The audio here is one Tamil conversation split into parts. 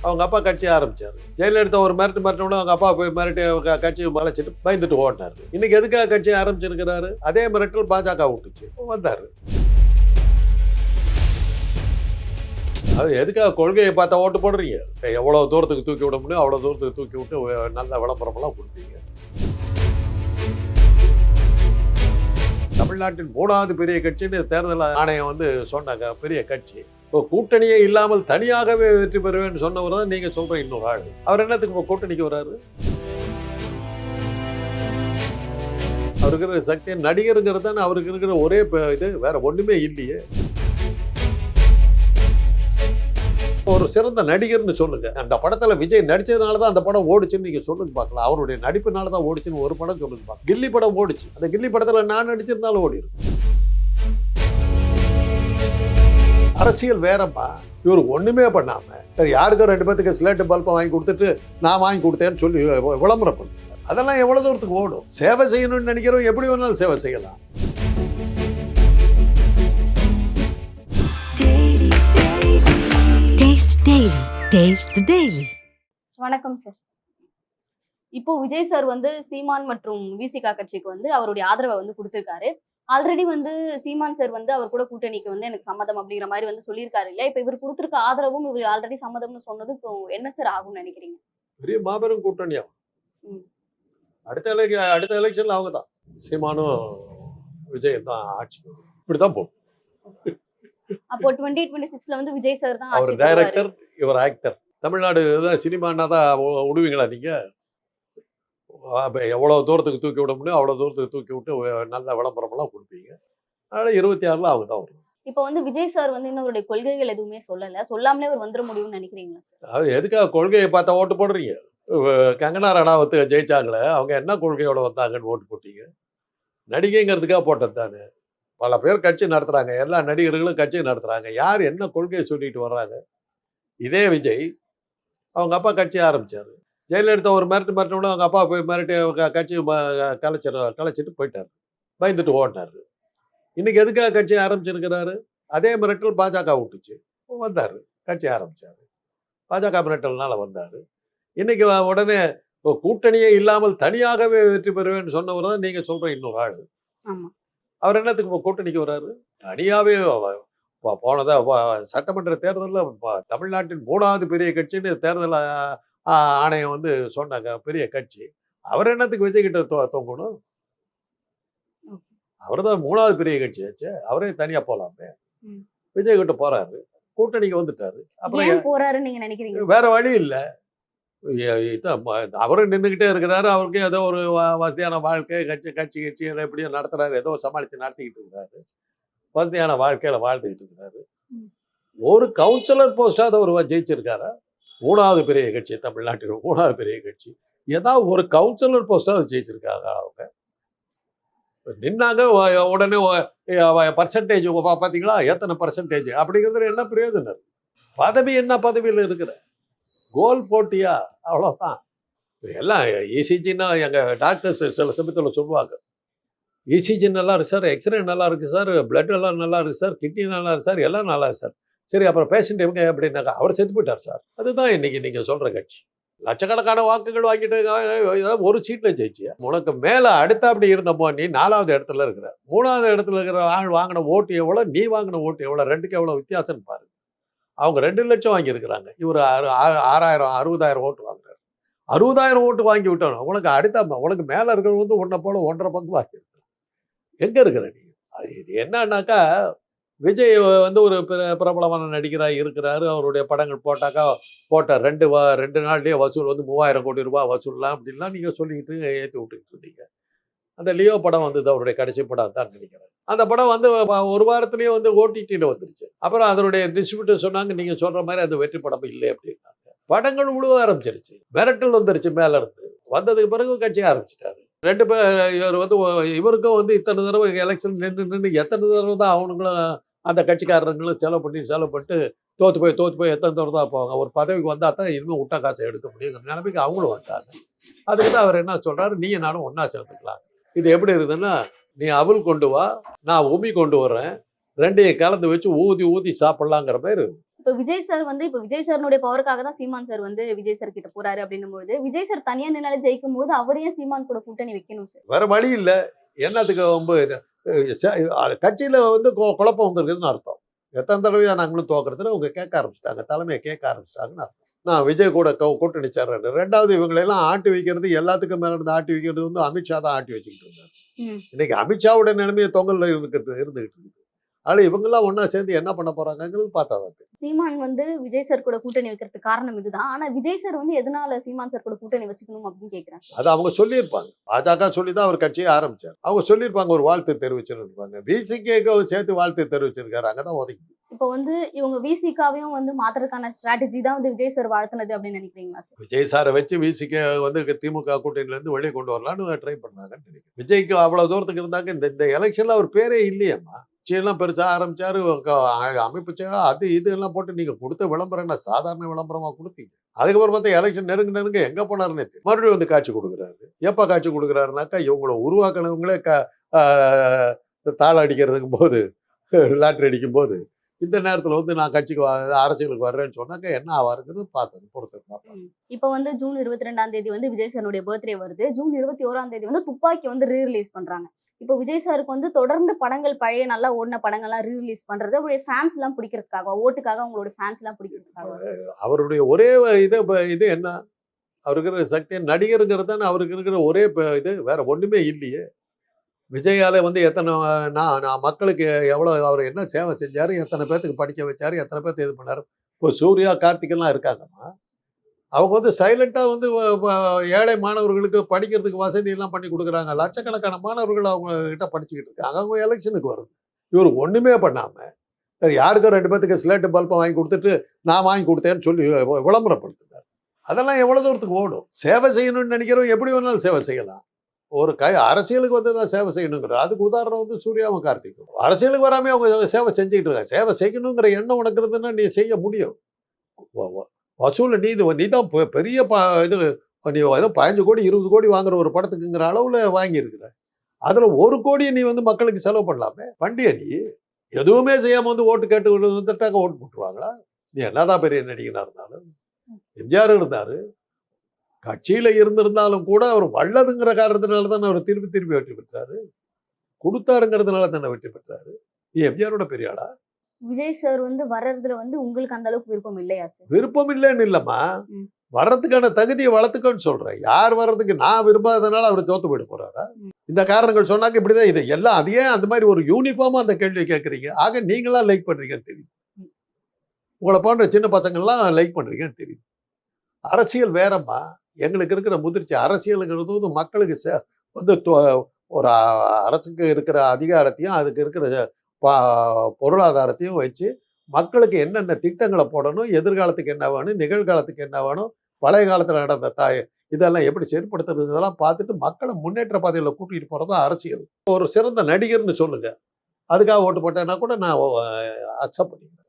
அவங்க அப்பா கட்சியை ஆரம்பிச்சார். ஜெயலலிதா ஒரு மிரட்டு மிரட்டினோட அவங்க அப்பா போய் மிரட்டி க- கட்சியை மலைச்சிட்டு பயந்துட்டு ஓட்டினார் இன்னைக்கு எதுக்காக கட்சியை ஆரம்பிச்சிருக்கிறாரு? அதே மிரட்டல் பாஜக விட்டுச்சு. வந்தார். அது எதுக்காக கொள்கையை பார்த்தா ஓட்டு போடுறீங்க? எவ்வளோ தூரத்துக்கு தூக்கி விட முடியும்? அவ்வளோ தூரத்துக்கு தூக்கி விட்டு நல்ல விளம்பரமெல்லாம் கொடுப்பீங்க தமிழ்நாட்டின் மூணாவது பெரிய கட்சின்னு தேர்தல் ஆணையம் வந்து சொன்னாங்க பெரிய கட்சி. இப்போ கூட்டணியே இல்லாமல் தனியாகவே வெற்றி பெறுவேன்னு சொன்னவர் தான் நீங்க சொல்ற இன்னொரு ஆள். அவர் என்னத்துக்கு இப்போ கூட்டணிக்கு வராரு அவருக்கு இருக்கிற சக்தி நடிகருங்கிறது தானே அவருக்கு இருக்கிற ஒரே இது வேற ஒண்ணுமே இல்லையே. ஒரு சிறந்த நடிகர்னு சொல்லுங்க. அந்த படத்துல விஜய் நடிச்சதுனால தான் அந்த படம் ஓடிச்சுன்னு நீங்க சொல்லுங்க பார்க்கலாம். அவருடைய நடிப்புனால தான் ஓடிச்சுன்னு ஒரு படம் சொல்லுங்க பார்க்கலாம். கில்லி படம் ஓடிச்சு. அந்த கில்லி படத்துல நான் நடிச்சிருந்தாலும் ஓடிடும் அரசியல் வேறப்பா. இவர் ஒண்ணுமே பண்ணாம சரி யாருக்கோ ரெண்டு பேத்துக்கு ஸ்லேட்டு பல்பை வாங்கி கொடுத்துட்டு நான் வாங்கி கொடுத்தேன்னு சொல்லி வி- விளம்பரப்படுத்துங்க அதெல்லாம் எவ்வளவு தூரத்துக்கு ஓடும்? சேவை செய்யணும்னு நினைக்கிறோம் எப்படி வேணாலும் சேவை செய்யலாம். வணக்கம் சார் இப்போ விஜய் சார் வந்து சீமான் மற்றும் விசிகா கட்சிக்கு வந்து அவருடைய ஆதரவை வந்து கொடுத்திருக்காரு. ஆல்ரெடி வந்து சீமான் சார் வந்து அவர் கூட கூட்டணிக்கு வந்து எனக்கு சம்மதம் அப்படிங்கிற மாதிரி வந்து சொல்லியிருக்காரு. இல்லையா இப்போ இவர் கொடுத்திருக்க ஆதரவும் இவர் ஆல்ரெடி சம்மதம்னு சொன்னது இப்போ என்ன சார் ஆகும்னு நினைக்கிறீங்க? பெரிய மாபெரும் கூட்டணியா. அடுத்த எலெக் அடுத்த எலெக்ஷன்ல அவங்க தான் சீமானும் விஜய் தான் வரும். இப்படிதான் போகும். அப்போ டுவெண்ட்டி டுவெண்ட்டி சிக்ஸ்ல வந்து விஜய் சார் தான் அவர். டைரக்டர் இவர் ஆக்டர் தமிழ்நாடு சினிமானா தான் விடுவீங்களா நீங்க? அப்ப எவ்வளவு தூரத்துக்கு தூக்கி விட முடியும் அவ்வளவு தூரத்துக்கு தூக்கி விட்டு நல்ல விளம்பரமெல்லாம் கொடுப்பீங்க. அதனால இருபத்தி ஆறுல அவங்க தான் வரும் இப்போ வந்து விஜய் சார் வந்து இன்னும் அவருடைய கொள்கைகள் எதுவுமே சொல்லல. சொல்லாமலே அவர் வந்துட முடியும்னு நினைக்கிறீங்களா சார்? அது எதுக்காக கொள்கையை பார்த்தா ஓட்டு போடுறீங்க? கங்கனா ரணாவத்து ஜெயிச்சாங்களே அவங்க என்ன கொள்கையோட வந்தாங்கன்னு ஓட்டு போட்டீங்க? நடிகைங்கிறதுக்காக போட்டது தானே. பல பேர் கட்சி நடத்துறாங்க. எல்லா நடிகர்களும் கட்சி நடத்துறாங்க. யார் என்ன கொள்கையை சொல்லிட்டு வர்றாங்க? இதே விஜய் அவங்க அப்பா கட்சி ஆரம்பிச்சாரு. ஜெயலலிதா ஒரு மிரட்டு மிரட்டினோட அவங்க அப்பா போய் மிரட்டி கட்சி கலைச்சிட கலைச்சிட்டு போயிட்டாரு. பயந்துட்டு ஓடினாரு. இன்னைக்கு எதுக்காக கட்சி ஆரம்பிச்சிருக்கிறாரு? அதே மிரட்டல் பாஜக விட்டுச்சு. வந்தாரு. கட்சி ஆரம்பிச்சாரு. பாஜக மிரட்டல்னால வந்தாரு. இன்னைக்கு உடனே இப்போ கூட்டணியே இல்லாமல் தனியாகவே வெற்றி பெறுவேன்னு சொன்னவர் தான் நீங்க சொல்ற இன்னொரு ஆள். அவர் என்னத்துக்கு கூட்டணிக்கு அவ- போ- போனதா சட்டமன்ற தேர்தலில் தமிழ்நாட்டின் மூணாவது பெரிய கட்சின்னு தேர்தல் ஆணையம் வந்து சொன்னாங்க பெரிய கட்சி. அவர் என்னத்துக்கு விஜய் கிட்ட தொ- தொங்கணும்? அவர் தான் மூணாவது பெரிய கட்சி ஆச்சு. அவரே தனியா போலாமே. விஜய் கிட்ட போறாரு. கூட்டணிக்கு வந்துட்டாரு. அப்புறம் போறாருன்னு நீங்க நினைக்கிறீங்க? வேற வழி இல்லை. அவரும் நின்றுக்கிட்டே இருக்கிறாரு. அவருக்கு ஏதோ ஒரு வசதியான வாழ்க்கை கட்சி கட்சி கட்சி ஏதோ எப்படியோ நடத்துறாரு. ஏதோ சமாளித்து நடத்திக்கிட்டு இருக்கிறாரு. வசதியான வாழ்க்கையில வாழ்ந்துக்கிட்டு இருக்கிறாரு. ஒரு கவுன்சிலர் போஸ்டாவது ஒரு ஜெயிச்சிருக்காரா? மூணாவது பெரிய கட்சி தமிழ்நாட்டில் மூணாவது பெரிய கட்சி. ஏதாவது ஒரு கவுன்சிலர் போஸ்டாவது ஜெயிச்சிருக்காங்க அவங்க. நின்னாங்க உடனே பர்சன்டேஜ் பார்த்தீங்களா எத்தனை பர்சன்டேஜ் அப்படிங்கிறது என்ன பிரயோஜனம்? பதவி என்ன பதவியில் இருக்கிற கோல் போட்டியா? அவ்வளோதான் எல்லாம் இசிஜின்னா எங்கள் டாக்டர்ஸ் சில சமயத்தில் சொல்லுவாங்க. இசிஜி நல்லா இருக்கு சார் எக்ஸ்ரே நல்லா இருக்கு சார் பிளட் எல்லாம் நல்லா இருக்கு சார் கிட்னி நல்லா இருக்கு சார் எல்லாம் நல்லா இருக்கு சார் சரி அப்புறம் பேஷண்ட் இவங்க அப்படின்னாக்கா அவர் செத்து போயிட்டார் சார். அதுதான் இன்னைக்கு நீங்கள் சொல்கிற கட்சி. லட்சக்கணக்கான வாக்குகள் வாங்கிட்டு ஏதாவது ஒரு சீட்டில் ஜெயிச்சியா உனக்கு மேலே அடுத்த அப்படி இருந்தப்போ நீ நாலாவது இடத்துல இருக்கிற மூணாவது இடத்துல இருக்கிற ஆள் வாங்கின ஓட்டு எவ்வளோ நீ வாங்கின ஓட்டு எவ்வளோ ரெண்டுக்கு எவ்வளோ வித்தியாசம் பாரு. அவங்க ரெண்டு லட்சம் வாங்கியிருக்கிறாங்க. இவர் ஆறு ஆறாயிரம் அறுபதாயிரம் ஓட்டு வாங்குறாரு. அறுபதாயிரம் ஓட்டு வாங்கி விட்டோம் உனக்கு அடுத்த உனக்கு மேலே இருக்கிறவங்க வந்து உன்னை போல ஒன்றரை பங்கு வாங்கியிருக்கிறான் எங்கே இருக்கிற நீ? அது இது என்னன்னாக்கா விஜய் வந்து ஒரு பிர- பிரபலமான நடிகராக இருக்கிறாரு. அவருடைய படங்கள் போட்டாக்கா போட்ட ரெண்டு வா ரெண்டு நாள்லேயே வசூல் வந்து மூவாயிரம் கோடி ரூபாய் வசூல்லாம் அப்படின்லாம் நீங்கள் சொல்லிக்கிட்டு ஏற்றி விட்டுக்கிட்டு இருந்தீங்க. அந்த லியோ படம் வந்தது அவருடைய கடைசி படம் தான் நினைக்கிறேன். அந்த படம் வந்து ஒரு வாரத்துலேயே வந்து ஓடிடியில் வந்துருச்சு. அப்புறம் அதனுடைய டிஸ்ட்ரிபியூட்டர் சொன்னாங்க நீங்கள் சொல்கிற மாதிரி அது வெற்றி படம் இல்லை அப்படின்னாங்க. படங்கள் உழுவ ஆரம்பிச்சிருச்சு. மிரட்டல் வந்துருச்சு மேலே இருந்து வந்ததுக்கு பிறகு கட்சி ஆரம்பிச்சிட்டாரு. ரெண்டு பேர் இவர் வந்து இவருக்கும் வந்து இத்தனை தடவை எலெக்ஷன் நின்று நின்று எத்தனை தடவை தான் அவனுங்களும் அந்த கட்சிக்காரங்களும் செலவு பண்ணி செலவு பண்ணிட்டு தோத்து போய் தோத்து போய் எத்தனை தடவை தான் போவாங்க ஒரு பதவிக்கு வந்தால் தான் இனிமேல் விட்டா காசை எடுக்க முடியுங்கிற நிலைமைக்கு அவங்களும் வந்தாங்க அதுக்கு தான் அவர் என்ன சொல்றாரு? நீ நானும் ஒன்றா சேர்ந்துக்கலாம். இது எப்படி இருக்குதுன்னா நீ அவல் கொண்டு வா நான் உமி கொண்டு வர்றேன். ரெண்டையும் கலந்து வச்சு ஊதி ஊதி சாப்பிடலாங்கிற மாதிரி. இப்ப விஜய் சார் வந்து இப்ப விஜய் சார்னுடைய பவருக்காக தான் சீமான் சார் வந்து விஜய் சார் கிட்ட போறாரு அப்படின்னும் பொழுது விஜய் சார் தனியா நின்னால ஜெயிக்கும் போது அவர் ஏன் சீமான் கூட கூட்டணி வைக்கணும் சார். வேற வழி இல்லை. என்னத்துக்கு ரொம்ப கட்சியில வந்து குழப்பம் வந்திருக்குதுன்னு அர்த்தம். எத்தனை தடவையா நாங்களும் தோக்குறதுன்னு அவங்க கேட்க ஆரம்பிச்சிட்டாங்க. தலைமையை கேட்க ஆரம்பிச்சிட்டாங்கன்னு அர்த்தம். நான் விஜய் கூட கூட்டணி சேர்றேன் ரெண்டாவது இவங்களெல்லாம் ஆட்டி வைக்கிறது எல்லாத்துக்கும் மேல இருந்து ஆட்டி வைக்கிறது வந்து அமித்ஷா தான் ஆட்டி வச்சுக்கிட்டு இருந்தார். இன்னைக்கு அமித்ஷாவோட நிலைமையை தொங்கல்ல இருந்துகிட்டு இருந்துகிட்டு இருக்கு. ஆனா இவங்கெல்லாம் ஒண்ணா சேர்ந்து என்ன பண்ண போறாங்கிறது பார்த்தா தான். சீமான் வந்து விஜய் சார் கூட கூட்டணி வைக்கிறதுக்கு காரணம் இதுதான். ஆனா விஜய் சார் வந்து எதனால சீமான் சார் கூட கூட்டணி வச்சுக்கணும் அப்படின்னு சார் அது அவங்க சொல்லியிருப்பாங்க. பாஜக சொல்லி தான் அவர் கட்சியை ஆரம்பிச்சார். அவங்க சொல்லியிருப்பாங்க ஒரு வாழ்த்து தெரிவிச்சிருப்பாங்க பிசிகேக்கு அவர் சேர்த்து வாழ்த்து தெரிவிச்சிருக்காரு. அங்கதான் ஒதுக்கி. இப்போ வந்து இவங்க விசிகாவையும் வந்து மாத்துறதுக்கான ஸ்ட்ராட்டஜி தான் வந்து விஜய் சார் வாழ்த்துனது அப்படின்னு நினைக்கிறீங்களா சார் விஜய் சாரை வச்சு விசிகே வந்து திமுக கூட்டணியில இருந்து வெளியே கொண்டு வரலாம்னு ட்ரை பண்ணாங்கன்னு நினைக்கிறேன். விஜய்க்கு அவ்வளவு தூரத்துக்கு இருந்தாங்க. இந்த இந்த எலெக்ஷன்ல அவர் பேரே இல்லையேம்மா. கட்சியெல்லாம் பெருசாக ஆரம்பிச்சாரு அமைப்பு செயலா அது இது எல்லாம் போட்டு நீங்கள் கொடுத்த விளம்பரம் என்ன சாதாரண விளம்பரமாக கொடுத்தீங்க அதுக்கப்புறம் பார்த்தா எலெக்ஷன் நெருங்க நெருங்க எங்கே போனாருன்னு தெரியும். மறுபடியும் வந்து காட்சி கொடுக்குறாரு எப்போ காட்சி கொடுக்குறாருனாக்கா இவங்கள உருவாக்கினவங்களே க தாள தாளம் அடிக்கிறதுக்கு போது லாட்ரி அடிக்கும் போது இந்த நேரத்துல வந்து நான் கட்சிக்கு அரசியலுக்கு வர்றேன்னு சொன்னாக்க என்ன ஆவாருங்கிறது பார்த்தது பொறுத்து இப்போ வந்து ஜூன் இருபத்தி ரெண்டாம் தேதி வந்து விஜய் சாருடைய பர்த்டே வருது. ஜூன் இருபத்தி ஓராம் தேதி வந்து துப்பாக்கி வந்து ரீ ரிலீஸ் பண்றாங்க. இப்போ விஜய் சாருக்கு வந்து தொடர்ந்து படங்கள் பழைய நல்லா ஓடின படங்கள்லாம் ரீ ரிலீஸ் பண்றது அவருடைய ஃபேன்ஸ் எல்லாம் பிடிக்கிறதுக்காக ஓட்டுக்காக அவங்களோட ஃபேன்ஸ் எல்லாம் பிடிக்கிறதுக்காக. அவருடைய ஒரே இது இது என்ன? அவருக்கு இருக்கிற சக்தி நடிகருங்கிறது தானே அவருக்கு இருக்கிற ஒரே இது வேற ஒண்ணுமே இல்லையே. விஜயால வந்து எத்தனை நான் நான் மக்களுக்கு எவ்வளோ அவர் என்ன சேவை செஞ்சாரு எத்தனை பேர்த்துக்கு படிக்க வச்சார் எத்தனை பேர்த்து இது பண்ணாரு. இப்போ சூர்யா கார்த்திகெல்லாம் இருக்காங்கம்மா. அவங்க வந்து சைலண்ட்டாக வந்து ஏழை மாணவர்களுக்கு படிக்கிறதுக்கு வசதி எல்லாம் பண்ணி கொடுக்குறாங்க. லட்சக்கணக்கான மாணவர்கள் அவங்க கிட்ட படிச்சுக்கிட்டு இருக்காங்க. அவங்க எலெக்ஷனுக்கு வருது. இவர் ஒன்றுமே பண்ணாமல் யாருக்கும் யாருக்கோ ரெண்டு பேர்த்துக்கு ஸ்லேட்டு பல்பை வாங்கி கொடுத்துட்டு நான் வாங்கி கொடுத்தேன்னு சொல்லி வி- அதெல்லாம் எவ்வளோ தூரத்துக்கு ஓடும்? சேவை செய்யணும்னு நினைக்கிறோம் எப்படி வேணாலும் சேவை செய்யலாம். ஒரு கை அரசியலுக்கு வந்து தான் சேவை செய்யணுங்கிறது அதுக்கு உதாரணம் வந்து சூர்யாவும் கார்த்திக்கும் அரசியலுக்கு வராமே அவங்க சேவை செஞ்சுக்கிட்டு இருக்காங்க. சேவை செய்யணுங்கிற எண்ணம் உனக்குறதுன்னா நீ செய்ய முடியும். வசூலில் வசூல் நீ இது நீ தான் பெ- பெரிய ப இது நீ ஏதோ பதினஞ்சு கோடி இருபது கோடி வாங்குற ஒரு படத்துக்குங்கிற அளவில் வாங்கியிருக்கிற. அதில் ஒரு கோடியை நீ வந்து மக்களுக்கு செலவு பண்ணலாமே? வண்டியை நீ? எதுவுமே செய்யாமல் வந்து ஓட்டு கேட்டு வந்துட்டாக்க ஓட்டு போட்டுருவாங்களா? நீ என்னதான் பெரிய நடிகனாக இருந்தாலும். எம்ஜிஆர் இருந்தார். கட்சியில இருந்திருந்தாலும் கூட அவர் வள்ளதுங்கிற காரணத்தினால தானே அவர் திருப்பி திருப்பி வெற்றி பெற்றாரு. கொடுத்தாருங்கிறதுனால தானே வெற்றி பெற்றாரு. எம்ஜிஆரோட பெரிய ஆளா? விஜய் சார் வந்து வர்றதுல வந்து உங்களுக்கு அந்த அளவுக்கு விருப்பம் இல்லையா சார்? விருப்பம் இல்லைன்னு இல்லம்மா. வர்றதுக்கான தகுதியை வளர்த்துக்கோன்னு சொல்றேன். யார் வர்றதுக்கு நான் விரும்பாததுனால அவர் தோத்து போயிட போறாரா? இந்த காரணங்கள் சொன்னாக்க இப்படிதான் இது எல்லாம் அது ஏன் அந்த மாதிரி ஒரு யூனிஃபார்மா அந்த கேள்வியை கேட்குறீங்க? ஆக நீங்களா லைக் பண்றீங்கன்னு தெரியும் உங்களை போன்ற சின்ன பசங்கள்லாம் லைக் பண்றீங்கன்னு தெரியும் அரசியல் வேறம்மா. எங்களுக்கு இருக்கிற முதிர்ச்சி அரசியலுங்கிறது வந்து மக்களுக்கு சே- வந்து தொ- ஒரு அரசுக்கு இருக்கிற அதிகாரத்தையும் அதுக்கு இருக்கிற பா- பொருளாதாரத்தையும் வச்சு மக்களுக்கு என்னென்ன திட்டங்களை போடணும் எதிர்காலத்துக்கு என்ன வேணும் நிகழ்காலத்துக்கு என்ன வேணும் பழைய காலத்தில் நடந்த தாய் இதெல்லாம் எப்படி செயற்படுத்துறது இதெல்லாம் பார்த்துட்டு மக்களை முன்னேற்ற பாதையில் கூட்டிகிட்டு போகிறது அரசியல். ஒரு சிறந்த நடிகர்னு சொல்லுங்கள் அதுக்காக ஓட்டு போட்டேன்னா கூட நான் அக்செப்ட் பண்ணிக்கிறேன்.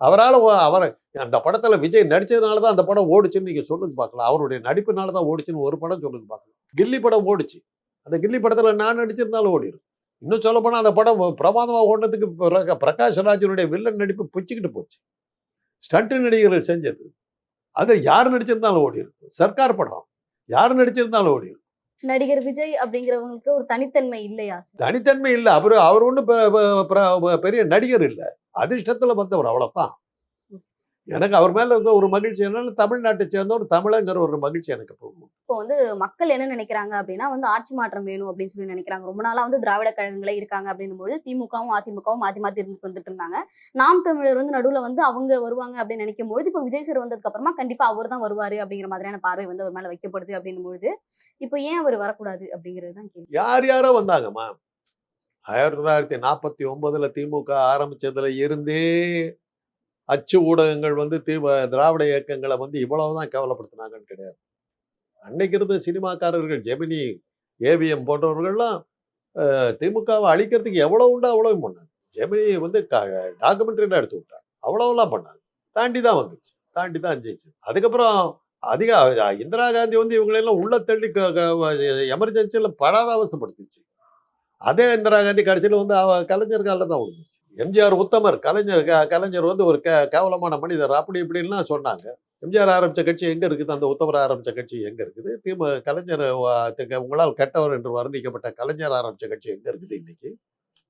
அவரால் அவரை அந்த படத்தில் விஜய் நடித்ததுனால தான் அந்த படம் ஓடுச்சுன்னு நீங்கள் சொல்லுங்க பார்க்கலாம். அவருடைய நடிப்புனால தான் ஓடிச்சுன்னு ஒரு படம் சொல்லுங்க பார்க்கலாம். கில்லி படம் ஓடிச்சு. அந்த கில்லி படத்தில் நான் நடிச்சிருந்தாலும் ஓடிடும் இன்னும் சொல்லப்போனால் அந்த படம் பிரமாதமாக ஓடுனதுக்கு பிரகாஷ் ராஜனுடைய வில்லன் நடிப்பு பிச்சுக்கிட்டு போச்சு. ஸ்டண்ட் நடிகர்கள் செஞ்சது. அது யார் நடிச்சிருந்தாலும் ஓடிடும் சர்க்கார் படம். யார் நடிச்சிருந்தாலும் ஓடிடும் நடிகர் விஜய் அப்படிங்கிறவங்களுக்கு ஒரு தனித்தன்மை இல்லையா தனித்தன்மை இல்லை. அவர் அவர் ஒன்றும் பெரிய நடிகர் இல்லை. அதிர்ஷ்டத்தில் வந்தவர் அவ்வளோதான் எனக்கு அவர் மேல இருக்க ஒரு மகிழ்ச்சி என்னன்னா தமிழ்நாட்டை சேர்ந்த ஒரு தமிழங்கிற ஒரு மகிழ்ச்சி எனக்கு போகும் இப்போ வந்து மக்கள் என்ன நினைக்கிறாங்க அப்படின்னா வந்து ஆட்சி மாற்றம் வேணும் அப்படின்னு சொல்லி நினைக்கிறாங்க. ரொம்ப நாளா வந்து திராவிட கழகங்களே இருக்காங்க அப்படின்னும் போது திமுகவும் அதிமுகவும் மாத்தி மாத்தி இருந்துட்டு வந்துட்டு இருந்தாங்க. நாம் தமிழர் வந்து நடுவுல வந்து அவங்க வருவாங்க அப்படின்னு நினைக்கும் பொழுது இப்போ விஜய் சார் வந்ததுக்கு அப்புறமா கண்டிப்பா அவர் தான் வருவாரு அப்படிங்கிற மாதிரியான பார்வை வந்து அவர் மேல வைக்கப்படுது அப்படின்னும் பொழுது இப்போ ஏன் அவர் வரக்கூடாது அப்படிங்கிறது தான் கேள்வி. யார் யாரோ வந்தாங்கம்மா? ஆயிரத்தி தொள்ளாயிரத்தி நாற்பத்தி ஒன்பதுல திமுக ஆரம்பிச்சதுல இருந்தே அச்சு ஊடகங்கள் வந்து தீவ திராவிட இயக்கங்களை வந்து இவ்வளவுதான் கேவலப்படுத்தினாங்கன்னு கிடையாது. அன்னைக்கு இருந்த சினிமாக்காரர்கள் ஜெமினி ஏவிஎம் போன்றவர்கள்லாம் திமுகவை அழிக்கிறதுக்கு எவ்வளோ உண்டோ அவ்வளவு பண்ணாங்க. ஜெமினி வந்து டாக்குமெண்ட்ரிலாம் எடுத்து விட்டாங்க அவ்வளோலாம் பண்ணாங்க. தாண்டி தான் வந்துச்சு. தாண்டி தான் ஜெயிச்சு. அதுக்கப்புறம் அதிக இந்திரா காந்தி வந்து இவங்களெல்லாம் உள்ள தள்ளி எமர்ஜென்சியில் படாத அவஸ்தைப்படுத்துச்சு. அதே இந்திரா காந்தி கடைசியில் வந்து அவ கலைஞர் காலில் தான் விழுந்துச்சு. எம்ஜிஆர் உத்தமர் கலைஞர் க- கலைஞர் வந்து ஒரு க கேவலமான மனிதர். அப்படி இப்படின்லாம் சொன்னாங்க. எம்ஜிஆர் ஆரம்பிச்ச கட்சி எங்க இருக்குது? அந்த உத்தமர் ஆரம்பிச்ச கட்சி எங்க இருக்குது? திமுக கலைஞர் உங்களால் கெட்டவர் என்று வர்ணிக்கப்பட்ட கலைஞர் ஆரம்பிச்ச கட்சி எங்க இருக்குது இன்னைக்கு?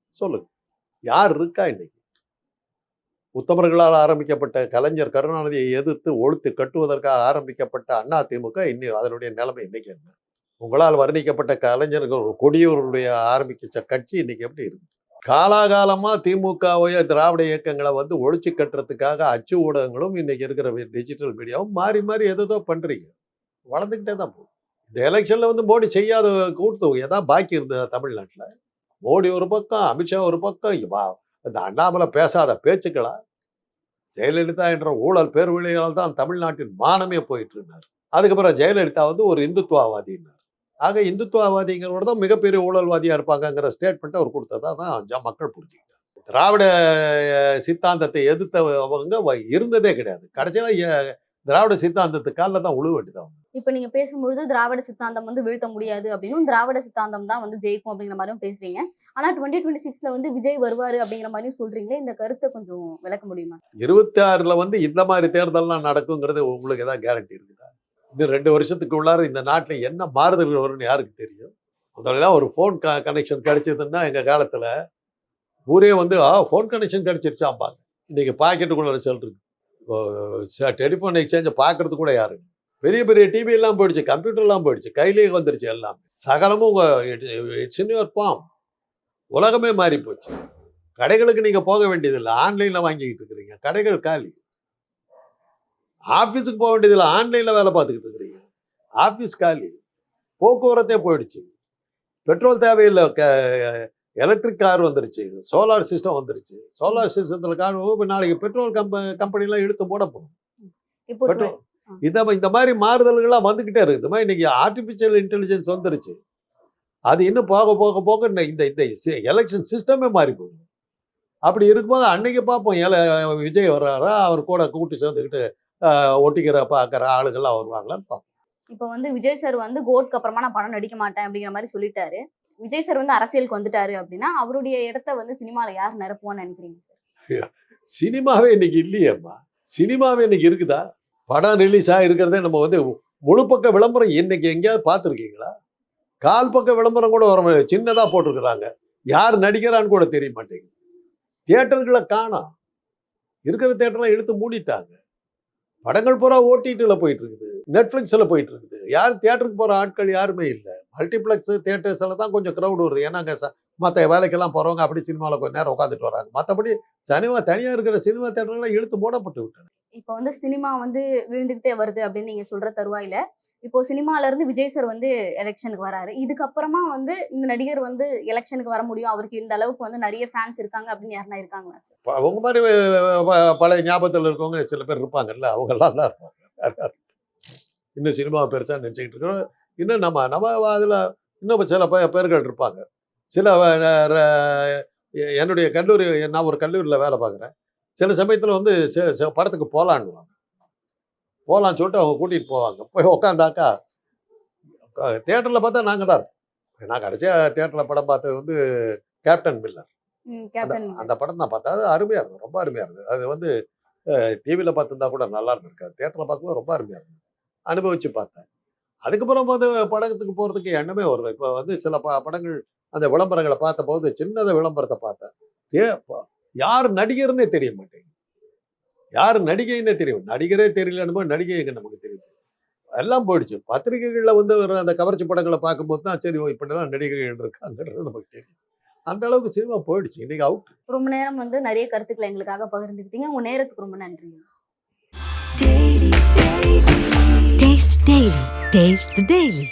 சொல்லுங்க யார் இருக்கா இன்னைக்கு? உத்தமர்களால் ஆரம்பிக்கப்பட்ட கலைஞர் கருணாநிதியை எதிர்த்து ஒழுத்து கட்டுவதற்காக ஆரம்பிக்கப்பட்ட அண்ணா திமுக இன்னி அதனுடைய நிலைமை இன்னைக்கு என்ன? உங்களால் வர்ணிக்கப்பட்ட கலைஞர்கள் கொடியூருடைய ஆரம்பிச்ச கட்சி இன்னைக்கு எப்படி இருக்குது? காலாகாலமா திமுகவைய திராவிட இயக்கங்களை வந்து ஒழிச்சு கட்டுறதுக்காக அச்சு ஊடகங்களும் இன்னைக்கு இருக்கிற டிஜிட்டல் மீடியாவும் மாறி மாறி எதோ பண்றீங்க. வளர்ந்துக்கிட்டே தான் போகும் இந்த எலெக்ஷன்ல வந்து மோடி செய்யாத கூட்டு ஏதாவது பாக்கி இருந்தது தமிழ்நாட்டுல. மோடி ஒரு பக்கம் அமித்ஷா ஒரு பக்கம் இந்த அண்ணாமலை பேசாத பேச்சுக்களா? ஜெயலலிதா என்ற ஊழல் பேர்வழிகளால் தான் தமிழ்நாட்டின் மானமே போயிட்டு இருந்தார் அதுக்கப்புறம் ஜெயலலிதா வந்து ஒரு இந்துத்துவவாதினார் ஆக இந்துத்துவவாதிங்கிறவர் தான் மிகப்பெரிய ஊழல்வாதியா இருப்பாங்கங்கிற ஸ்டேட்மெண்ட் அவர் கொடுத்ததா. தான் மக்கள் புரிஞ்சுக்கிட்டாங்க. திராவிட சித்தாந்தத்தை எதிர்த்தவங்க இருந்ததே கிடையாது. கடைசியில திராவிட சித்தாந்தத்து காலில் தான் உழுவ வேண்டியதான் இப்ப நீங்க பேசும்பொழுது திராவிட சித்தாந்தம் வந்து வீழ்த்த முடியாது அப்படின்னும் திராவிட சித்தாந்தம் தான் வந்து ஜெயிக்கும் அப்படிங்கிற மாதிரியும் பேசுறீங்க. ஆனா டுவெண்ட்டி டுவெண்ட்டி சிக்ஸ்ல வந்து விஜய் வருவாரு அப்படிங்கிற மாதிரியும் சொல்றீங்களே இந்த கருத்தை கொஞ்சம் விளக்க முடியுமா? இருபத்தி ஆறுல வந்து இந்த மாதிரி தேர்தல்லாம் நடக்குங்கிறது உங்களுக்கு ஏதாவது கேரண்டி இருக்குதா இன்னும் ரெண்டு வருஷத்துக்கு உள்ளார இந்த நாட்டில் என்ன மாறுதல்கள் வரும்னு யாருக்கு தெரியும்? முதல்ல ஒரு ஃபோன் க கனெக்ஷன் கிடைச்சதுன்னா எங்கள் காலத்தில் ஊரே வந்து ஆ ஃபோன் கனெக்ஷன் கிடைச்சிருச்சாம்பாங்க. இன்றைக்கி பாக்கெட்டுக்குள்ள ரிசல்ட் இருக்கு. டெலிஃபோன் எக்ஸ்சேஞ்சை பார்க்கறது கூட யாரு? பெரிய பெரிய டிவி எல்லாம் போயிடுச்சு கம்ப்யூட்டர்லாம் போயிடுச்சு கையிலேயே வந்துருச்சு எல்லாம். சகலமும் இட்ஸ் இன் யுவர் ஃபார்ம் உலகமே மாறி போச்சு கடைகளுக்கு நீங்கள் போக வேண்டியதில்லை. ஆன்லைனில் வாங்கிக்கிட்டு இருக்கிறீங்க. கடைகள் காலி. ஆஃபீஸுக்கு போக வேண்டியதில்லை ஆன்லைன்ல வேலை பார்த்துக்கிட்டு இருக்கிறீங்க. ஆஃபீஸ் காலி. போக்குவரத்தே போயிடுச்சு. பெட்ரோல் தேவையில்லை. எலக்ட்ரிக் கார் வந்துருச்சு. சோலார் சிஸ்டம் வந்துருச்சு. சோலார் சிஸ்டத்தில் கார் இப்ப நாளைக்கு பெட்ரோல் கம்ப கம்பெனிலாம் இழுத்து போட போகும் பெட்ரோல் இந்த இந்த மாதிரி மாறுதல்கள்லாம் வந்துக்கிட்டே இருக்குது இந்த மாதிரி இன்னைக்கு ஆர்டிஃபிஷியல் இன்டெலிஜென்ஸ் வந்துருச்சு. அது இன்னும் போக போக போக இந்த இந்த எலெக்ஷன் சிஸ்டமே மாறி போகுது. அப்படி இருக்கும்போது அன்னைக்கு பார்ப்போம். ஏல விஜய் வர்றாரா? அவர் கூட கூட்டு சேர்ந்துக்கிட்டு ஒட்டிக்கிற பார்க்குற ஆளுகள்லாம் வருவாங்களான்னு பார்ப்போம் இப்போ வந்து விஜய் சார் வந்து கோட்க்கு அப்புறமா நான் படம் நடிக்க மாட்டேன் அப்படிங்கிற மாதிரி சொல்லிட்டாரு. விஜய் சார் வந்து அரசியலுக்கு வந்துட்டாரு அப்படின்னா அவருடைய இடத்த வந்து சினிமால யார் நிரப்புவான்னு நினைக்கிறீங்க சார்? சினிமாவே இன்னைக்கு இல்லையேம்மா. சினிமாவே இன்னைக்கு இருக்குதா? படம் ரிலீஸ் ஆகிருக்கிறதே நம்ம வந்து முழு பக்க விளம்பரம் இன்னைக்கு எங்கேயாவது பார்த்துருக்கீங்களா? கால் பக்க விளம்பரம் கூட வர சின்னதாக போட்டிருக்கிறாங்க. யார் நடிக்கிறான்னு கூட தெரிய மாட்டேங்குது. தியேட்டர்களை காணோம். இருக்கிற தியேட்டர்லாம் இழுத்து மூடிட்டாங்க. படங்கள் பூரா ஓடிடியில் போயிட்டு இருக்குது நெட்ஃப்ளிக்ஸில் போயிட்டு இருக்குது யார் தியேட்டருக்கு போகிற ஆட்கள் யாருமே இல்லை. மல்டிப்ளெக்ஸ் தியேட்டர்ஸில் தான் கொஞ்சம் க்ரௌட் வருது. ஏன்னா அங்கே மற்ற வேலைக்கெல்லாம் போகிறவங்க அப்படி சினிமாவில் கொஞ்ச நேரம் உட்காந்துட்டு வராங்க. மற்றபடி சினிமா தனியாக இருக்கிற சினிமா தேட்டர்லாம் இழுத்து மூடப்பட்டு விட்டன இப்போ வந்து சினிமா வந்து விழுந்துகிட்டே வருது அப்படின்னு நீங்க சொல்ற தருவாயில இப்போ சினிமால இருந்து விஜய் சார் வந்து எலெக்ஷனுக்கு வராரு. இதுக்கப்புறமா வந்து இந்த நடிகர் வந்து எலெக்ஷனுக்கு வர முடியும். அவருக்கு இந்த அளவுக்கு வந்து நிறைய ஃபேன்ஸ் இருக்காங்க அப்படின்னு யாருன்னா இருக்காங்களா சார்? அவங்க மாதிரி பழைய ஞாபகத்தில் இருக்கவங்க சில பேர் இருப்பாங்கல்ல அவங்கெல்லாம் தான் இருப்பாங்க. இன்னும் சினிமா பெருசாக நினச்சிக்கிட்டு இருக்கிறோம் இன்னும் நம்ம நம்ம அதில் இன்னும் சில பேர்கள் இருப்பாங்க. சில என்னுடைய கல்லூரி நான் ஒரு கல்லூரியில் வேலை பார்க்குறேன். சில சமயத்தில் வந்து படத்துக்கு போகலான்னுவாங்க. போகலான்னு சொல்லிட்டு அவங்க கூட்டிகிட்டு போவாங்க. போய் உக்காந்தாக்கா தேட்டரில் பார்த்தா நாங்கள் தான் நான் கடைசியாக தேட்டரில் படம் பார்த்தது வந்து கேப்டன் மில்லர். ம், அந்த கேப்டன் அந்த படம் தான் பார்த்தா அது அருமையாக இருந்தது ரொம்ப அருமையாக இருந்தது. அது வந்து டிவியில் பார்த்துருந்தா கூட நல்லா இருந்திருக்காது தேட்டரில் பார்க்கும்போது ரொம்ப அருமையாக இருந்தது. அனுபவிச்சு பார்த்தேன். அதுக்கப்புறம் வந்து படத்துக்கு போகிறதுக்கு எண்ணமே வருது இப்போ வந்து சில ப படங்கள் அந்த விளம்பரங்களை பார்த்தபோது சின்னத விளம்பரத்தை பார்த்தேன். ஏ யார் நடிகர்னே தெரிய மாட்டேங்குது. யார் நடிகைன்னே தெரியும் நடிகரே தெரியலன்னு நடிகை எங்க நமக்கு தெரியுது? எல்லாம் போயிடுச்சு. பத்திரிகைகளில் வந்து வர அந்த கவர்ச்சி படங்களை பார்க்கும்போது தான் சரி ஓ இப்படிலாம் நடிகைகள் இருக்காங்கிறது நமக்கு தெரியும் அந்த அளவுக்கு சினிமா போயிடுச்சு. இன்னைக்கு அவுட் ரொம்ப நேரம் வந்து நிறைய கருத்துக்களை எங்களுக்காக பகிர்ந்துக்கிட்டீங்க. உங்க நேரத்துக்கு ரொம்ப நன்றி. Taste the Daily. Taste the Daily.